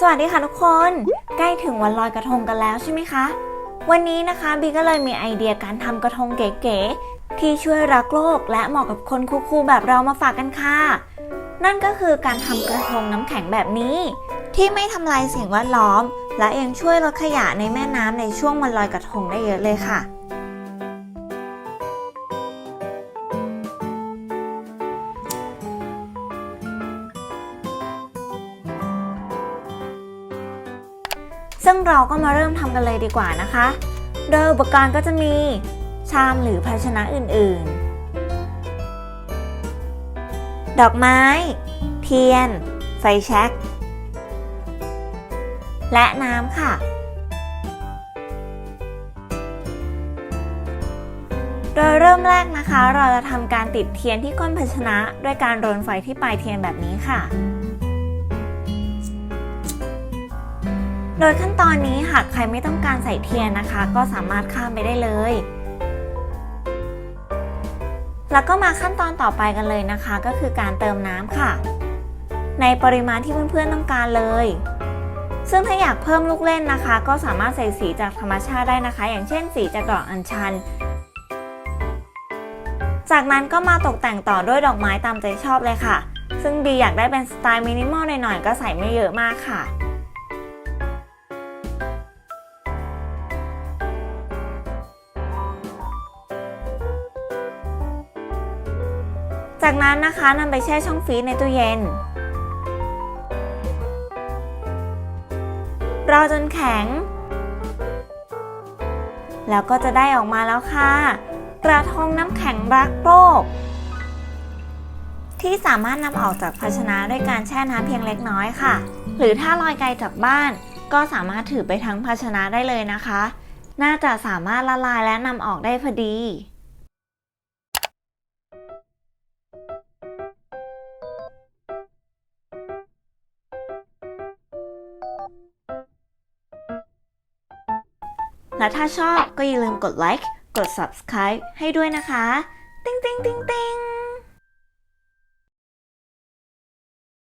สวัสดีค่ะทุกคน ใกล้ถึงวันลอยกระทงกันแล้วใช่ไหมคะ วันนี้นะคะบีก็เลยมีไอเดียการทำกระทงเก๋ๆที่ช่วยรักโลกและเหมาะกับคนคูลๆแบบเรามาฝากกันค่ะ นั่นก็คือการทำกระทงน้ำแข็งแบบนี้ ที่ไม่ทำลายสิ่งแวดล้อม และยังช่วยลดขยะในแม่น้ำในช่วงวันลอยกระทงได้เยอะเลยค่ะ ซึ่งเราก็มาเริ่มทำกันเลยดีกว่านะคะ โดยอุปกรณ์ก็จะมีชามหรือภาชนะอื่นๆ ดอกไม้ เทียน ไฟแช็ก และน้ำค่ะ โดยเริ่มแรกนะคะ เราจะทำการติดเทียนที่ก้นภาชนะ ด้วยการโรนไฟที่ปลายเทียนแบบนี้ค่ะ โดยขั้นตอนนี้หากใครไม่ต้องการใส่เทียนนะคะ ก็สามารถข้ามไปได้เลย แล้วก็มาขั้นตอนต่อไปกันเลยนะคะ ก็คือการเติมน้ำค่ะ ในปริมาณที่เพื่อนๆต้องการเลย ซึ่งถ้าอยากเพิ่มลูกเล่นนะคะ ก็สามารถใส่สีจากธรรมชาติได้นะคะ อย่างเช่น สีจากดอกอัญชัน จากนั้นก็มาตกแต่งต่อด้วยดอกไม้ตามใจชอบเลยค่ะ ซึ่งบีอยากได้เป็นสไตล์มินิมอลหน่อยๆก็ใส่ไม่เยอะมากค่ะ จากนั้นนะคะนำไปแช่ช่องฟรีซในตู้เย็น รอจนแข็ง แล้วก็จะได้ออกมาแล้วค่ะ กระทงน้ำแข็งรักโลกที่สามารถนำออกจากภาชนะด้วยการแช่น้ำเพียงเล็กน้อยค่ะ หรือถ้าลอยไกลจากบ้าน ก็สามารถถือไปทั้งภาชนะได้เลยนะคะ น่าจะสามารถละลายและนำออกได้พอดี และถ้าชอบก็อย่าลืมกดไลค์ กด subscribe ให้ด้วยนะคะ ติ๊งติ๊งติ๊งติ๊ง